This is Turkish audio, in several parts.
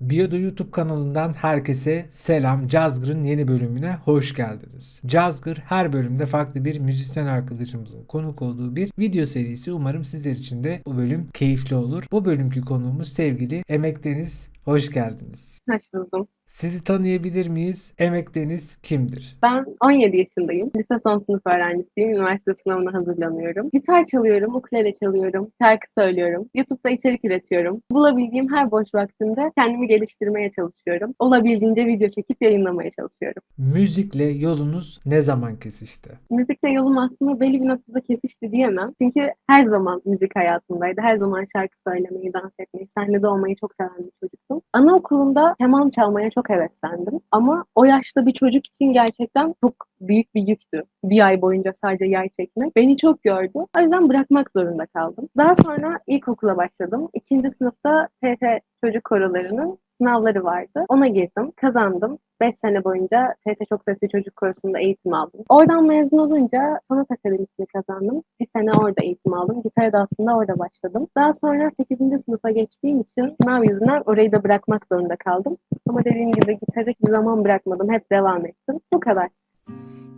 Biyodo YouTube kanalından herkese selam. Cazgır'ın yeni bölümüne hoş geldiniz. Cazgır her bölümde farklı bir müzisyen arkadaşımızın konuk olduğu bir video serisi. Umarım sizler için de bu bölüm keyifli olur. Bu bölümkü konuğumuz sevgili Emek Deniz. Hoş geldiniz. Hoş buldum. Sizi tanıyabilir miyiz? Emek Deniz kimdir? Ben 17 yaşındayım. Lise son sınıf öğrencisiyim. Üniversite sınavına hazırlanıyorum. Gitar çalıyorum, ukulele çalıyorum, şarkı söylüyorum. YouTube'da içerik üretiyorum. Bulabildiğim her boş vaktimde kendimi geliştirmeye çalışıyorum. Olabildiğince video çekip yayınlamaya çalışıyorum. Müzikle yolunuz ne zaman kesişti? Müzikle yolum aslında belli bir noktada kesişti diyemem. Çünkü her zaman müzik hayatımdaydı. Her zaman şarkı söylemeyi, dans etmeyi, sahnede olmayı çok seven bir çocuktum. Anaokulunda keman çalmaya çok heveslendim. Ama o yaşta bir çocuk için gerçekten çok büyük bir yüktü. Bir ay boyunca sadece yay çekmek. Beni çok gördü. O yüzden bırakmak zorunda kaldım. Daha sonra ilkokula başladım. İkinci sınıfta TT çocuk korolarının sınavları vardı. Ona girdim, kazandım. 5 sene boyunca TT Çok Sesli Çocuk Korosu'nda eğitim aldım. Oradan mezun olunca Sanat Akademisi'ni kazandım. Bir sene orada eğitim aldım. Gitara da aslında orada başladım. Daha sonra 8. sınıfa geçtiğim için sınav yüzünden orayı da bırakmak zorunda kaldım. Ama dediğim gibi gitarı hiçbir zaman bırakmadım. Hep devam ettim. Bu kadar.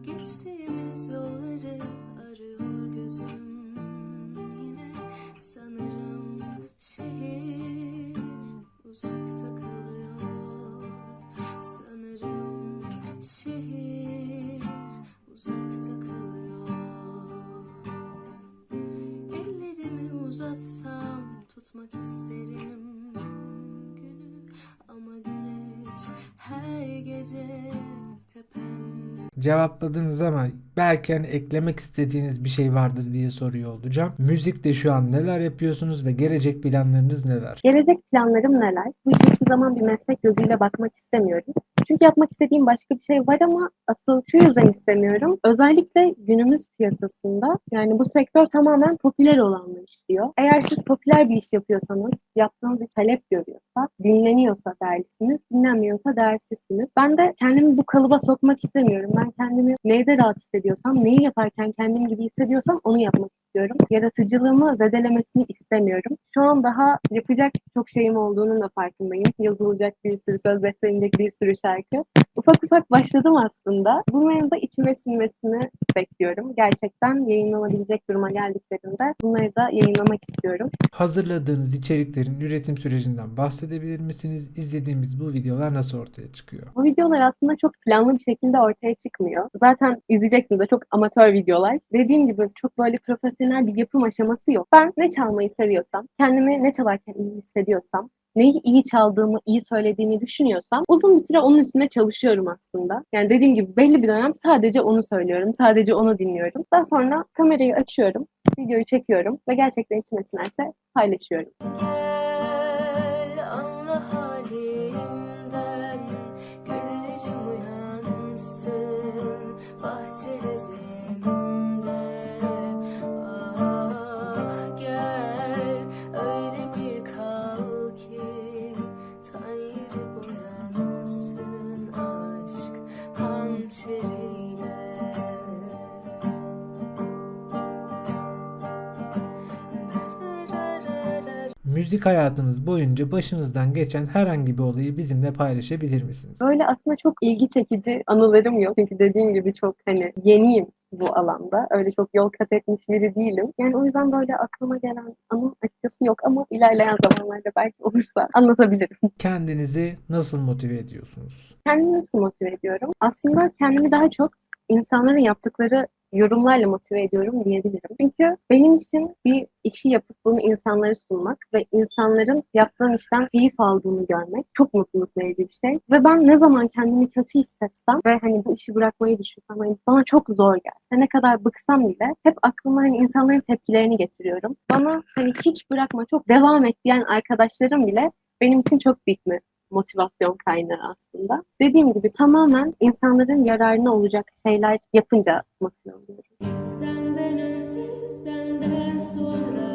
Geçtiğimiz yolları arıyor gözüm yine sanırım şehir uzakta Cevapladınız ama belki hani eklemek istediğiniz bir şey vardır diye soruyor olacağım. Müzikte şu an neler yapıyorsunuz ve gelecek planlarınız neler? Gelecek planlarım neler? Bu işe hiçbir zaman bir meslek gözüyle bakmak istemiyorum. Çünkü yapmak istediğim başka bir şey var ama asıl şu yüzden istemiyorum. Özellikle günümüz piyasasında yani bu sektör tamamen popüler olanla işliyor. Eğer siz popüler bir iş yapıyorsanız, yaptığınız bir talep görüyorsa, dinleniyorsa değerlisiniz, dinlenmiyorsa değersizsiniz. Ben de kendimi bu kalıba sokmak istemiyorum. Ben kendimi neyde rahat hissediyorsam, neyi yaparken kendim gibi hissediyorsam onu yapmak istiyorum. Yaratıcılığımı zedelemesini istemiyorum. Şu an daha yapacak çok şeyim olduğunun da farkındayım. Yazılacak bir sürü söz, beslenecek bir sürü şarkı. Ufak ufak başladım aslında. Bunların da içime sinmesini bekliyorum. Gerçekten yayınlanabilecek duruma geldiklerinde bunları da yayınlamak istiyorum. Hazırladığınız içeriklerin üretim sürecinden bahsedebilir misiniz? İzlediğimiz bu videolar nasıl ortaya çıkıyor? Bu videolar aslında çok planlı bir şekilde ortaya çıkmıyor. Zaten izleyeceksiniz de çok amatör videolar. Dediğim gibi çok böyle profesyonel bir yapım aşaması yok. Ben ne çalmayı seviyorsam, kendimi ne çalarken iyi hissediyorsam, neyi iyi çaldığımı, iyi söylediğimi düşünüyorsam uzun bir süre onun üstünde çalışıyorum aslında. Yani dediğim gibi belli bir dönem sadece onu söylüyorum, sadece onu dinliyorum. Daha sonra kamerayı açıyorum, videoyu çekiyorum ve gerçekten içime sinerse paylaşıyorum. Müzik hayatınız boyunca başınızdan geçen herhangi bir olayı bizimle paylaşabilir misiniz? Böyle aslında çok ilgi çekici anılarım yok. Çünkü dediğim gibi çok hani yeniyim bu alanda. Öyle çok yol kat etmiş biri değilim. Yani o yüzden böyle aklıma gelen anı açıkçası yok ama ilerleyen zamanlarda belki olursa anlatabilirim. Kendinizi nasıl motive ediyorsunuz? Kendimi nasıl motive ediyorum? Aslında kendimi daha çok insanların yaptıkları yorumlarla motive ediyorum diyebilirim. Çünkü benim için bir işi yapıp bunu insanlara sunmak ve insanların yaptığım işten keyif aldığını görmek çok mutluluk verici bir şey. Ve ben ne zaman kendimi kötü hissetsem ve hani bu işi bırakmayı düşünsem hani bana çok zor gelse, ne kadar bıksam bile hep aklıma hani insanların tepkilerini getiriyorum. Bana hani hiç bırakma, çok devam et diyen arkadaşlarım bile benim için çok büyük motivasyon kaynağı aslında. Dediğim gibi tamamen insanların yararına olacak şeyler yapınca motive oluyorum. Senden önce, senden sonra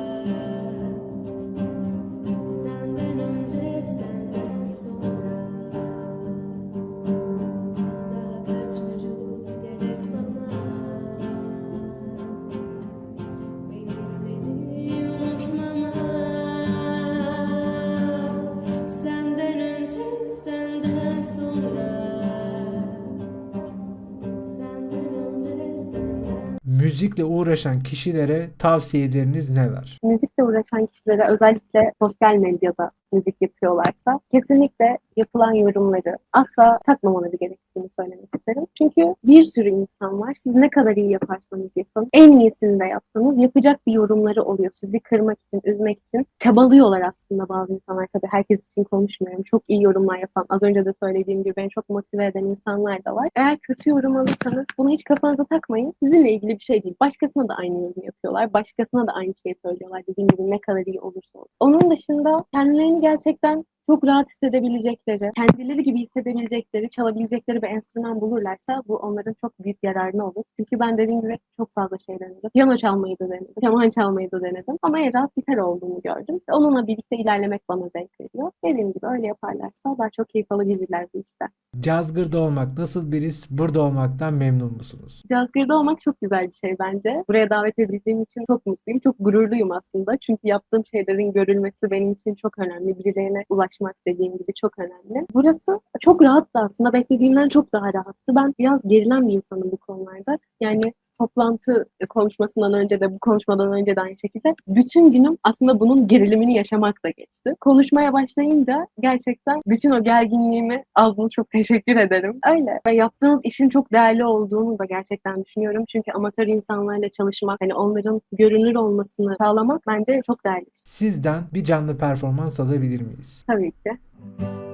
müzikle uğraşan kişilere tavsiyeleriniz neler? müzikle uğraşan kişilere özellikle sosyal medyada müzik yapıyorlarsa kesinlikle yapılan yorumları asla takmamaları gerektiğini söylemek isterim. Çünkü bir sürü insan var. Siz ne kadar iyi yaparsanız yapın, en iyisini de yapsanız yapacak bir yorumları oluyor. Sizi kırmak için, üzmek için çabalıyorlar aslında bazı insanlar. Tabii herkes için konuşmuyorum. Çok iyi yorumlar yapan, az önce de söylediğim gibi beni çok motive eden insanlar da var. Eğer kötü yorum alırsanız bunu hiç kafanıza takmayın. Sizinle ilgili bir şey değil. Başkasına da aynı yorum yapıyorlar. Başkasına da aynı şeyi söylüyorlar. Dediğim gibi ne kadar iyi olursa olsun. Onun dışında kendilerini gerçekten çok rahat hissedebilecekleri, kendileri gibi hissedebilecekleri, çalabilecekleri bir enstrüman bulurlarsa bu onların çok büyük yararına olur. Çünkü ben dediğim gibi çok fazla şey denedim. Piyano çalmayı da denedim, keman çalmayı da denedim. Ama en rahat gitar olduğunu gördüm. Onunla birlikte ilerlemek bana zevk veriyor. Dediğim gibi öyle yaparlarsa daha çok keyif alabilirler bu işten. Cazgır'da olmak nasıl bir his? Burada olmaktan memnun musunuz? Cazgır'da olmak çok güzel bir şey bence. Buraya davet edildiğim için çok mutluyum. Çok gururluyum aslında. Çünkü yaptığım şeylerin görülmesi benim için çok önemli. Birilerine ulaşmak dediğim gibi çok önemli. Burası çok rahattı aslında. Beklediğimden çok daha rahattı. Ben biraz gerilen bir insanım bu konularda. Yani toplantı konuşmasından önce de bu konuşmadan önce de aynı şekilde bütün günüm aslında bunun gerilimini yaşamakla geçti. Konuşmaya başlayınca gerçekten bütün o gerginliğimi aldığınız çok teşekkür ederim. Öyle ve yaptığınız işin çok değerli olduğunu da gerçekten düşünüyorum. Çünkü amatör insanlarla çalışmak, hani onların görünür olmasını sağlamak bence çok değerli. Sizden bir canlı performans alabilir miyiz? Tabii ki.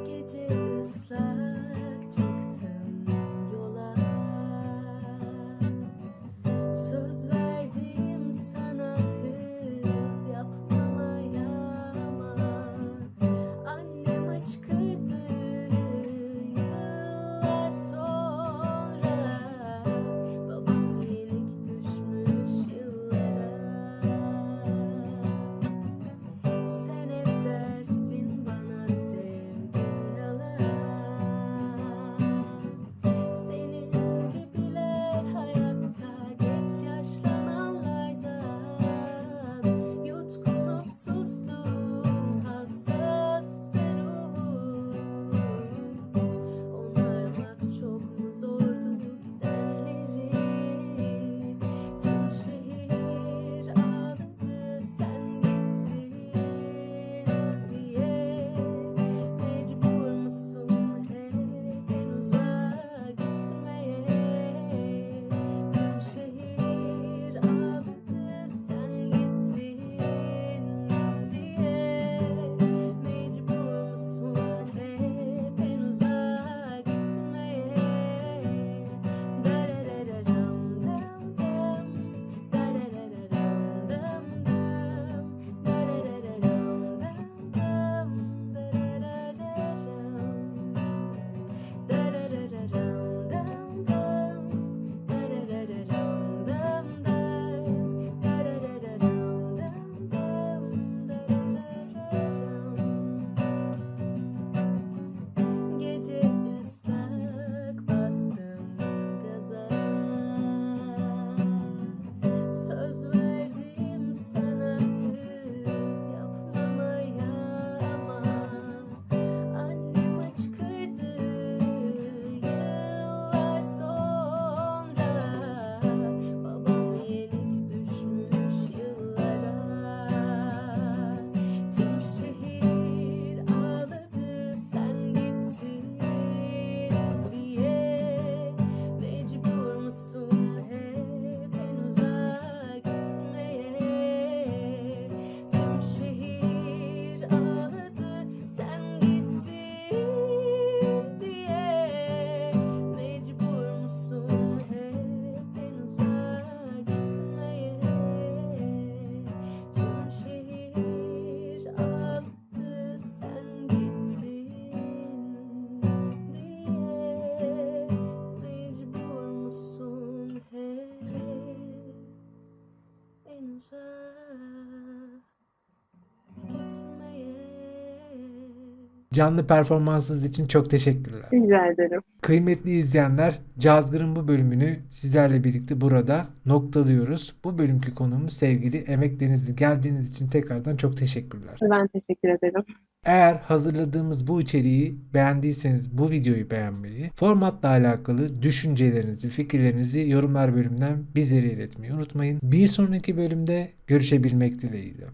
Gece Canlı performansınız için çok teşekkürler. Rica ederim. Kıymetli izleyenler, Cazgır'ın bu bölümünü sizlerle birlikte burada noktalıyoruz. Bu bölümkü konuğumuz sevgili Emek Denizli. Geldiğiniz için tekrardan çok teşekkürler. Ben teşekkür ederim. Eğer hazırladığımız bu içeriği beğendiyseniz bu videoyu beğenmeyi, formatla alakalı düşüncelerinizi, fikirlerinizi yorumlar bölümünden bizlere iletmeyi unutmayın. Bir sonraki bölümde görüşebilmek dileğiyle.